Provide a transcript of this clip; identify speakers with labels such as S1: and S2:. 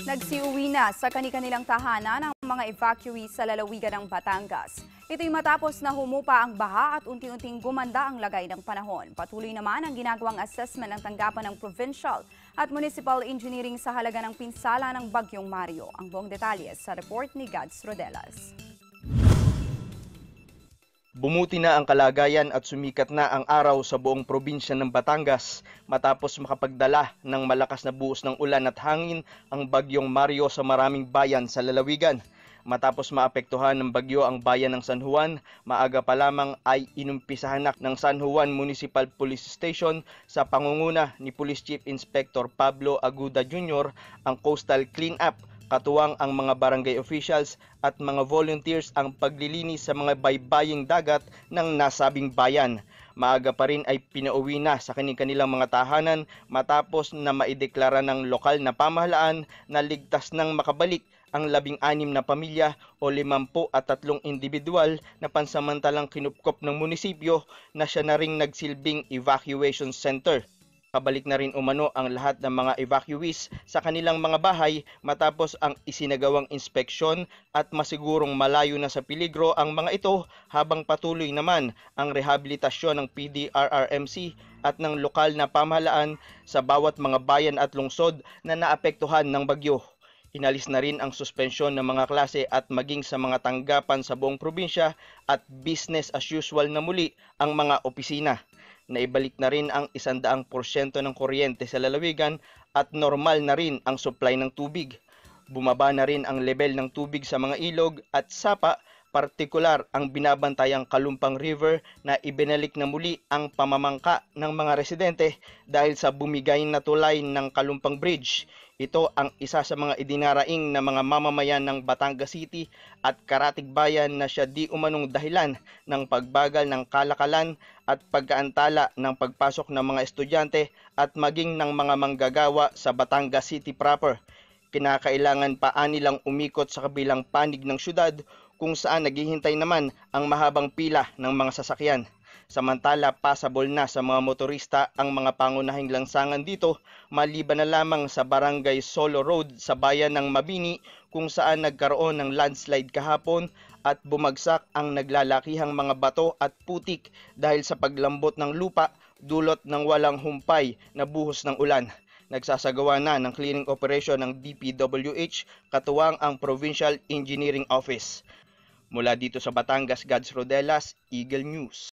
S1: Nagsiuwi na sa kani-kanilang tahanan ang mga evacuees sa lalawigan ng Batangas. Ito'y matapos na humupa ang baha at unti-unting gumanda ang lagay ng panahon. Patuloy naman ang ginagawang assessment ng tanggapan ng provincial at municipal engineering sa halaga ng pinsala ng Bagyong Mario. Ang buong detalye sa report ni Gads Rodelas.
S2: Bumuti na ang kalagayan at sumikat na ang araw sa buong probinsya ng Batangas matapos makapagdala ng malakas na buhos ng ulan at hangin ang bagyong Mario sa maraming bayan sa lalawigan. Matapos maapektuhan ng bagyo ang bayan ng San Juan, maaga pa lamang ay inumpisahan na ng San Juan Municipal Police Station sa pangunguna ni Police Chief Inspector Pablo Aguda Jr. ang coastal cleanup Katuwang ang mga barangay officials at mga volunteers ang paglilinis sa mga baybaying dagat ng nasabing bayan. Maaga pa rin ay pinauwi na sa kanilang mga tahanan matapos na maideklara ng lokal na pamahalaan na ligtas nang makabalik ang labing anim na pamilya o limampu at tatlong individual na pansamantalang kinupkop ng munisipyo na siya na ring nagsilbing evacuation center. Kabalik na rin umano ang lahat ng mga evacuees sa kanilang mga bahay matapos ang isinagawang inspeksyon at masigurong malayo na sa peligro ang mga ito habang patuloy naman ang rehabilitasyon ng PDRRMC at ng lokal na pamahalaan sa bawat mga bayan at lungsod na naapektuhan ng bagyo. Inalis na rin ang suspensyon ng mga klase at maging sa mga tanggapan sa buong probinsya at business as usual na muli ang mga opisina naibalik na rin ang 100% ng kuryente sa lalawigan at normal na rin ang supply ng tubig. Bumaba na rin ang level ng tubig sa mga ilog at sapa, partikular ang binabantayang Kalumpang River na ibinalik na muli ang pamamangka ng mga residente dahil sa bumigay na tulay ng Kalumpang Bridge. Ito ang isa sa mga idinaraing na mga mamamayan ng Batangas City at Karatig Bayan na siya di umanong dahilan ng pagbagal ng kalakalan at pagkaantala ng pagpasok ng mga estudyante at maging ng mga manggagawa sa Batangas City proper. Kinakailangan pa anilang umikot sa kabilang panig ng syudad kung saan naghihintay naman ang mahabang pila ng mga sasakyan. Samantala, passable na sa mga motorista ang mga pangunahing langsangan dito maliban na lamang sa barangay Solo Road sa bayan ng Mabini kung saan nagkaroon ng landslide kahapon at bumagsak ang naglalakihang mga bato at putik dahil sa paglambot ng lupa dulot ng walang humpay na buhos ng ulan nagsasagawa na ng cleaning operation ng DPWH katuwang ang Provincial Engineering Office. Mula dito sa Batangas, Gads Rodelas, Eagle News.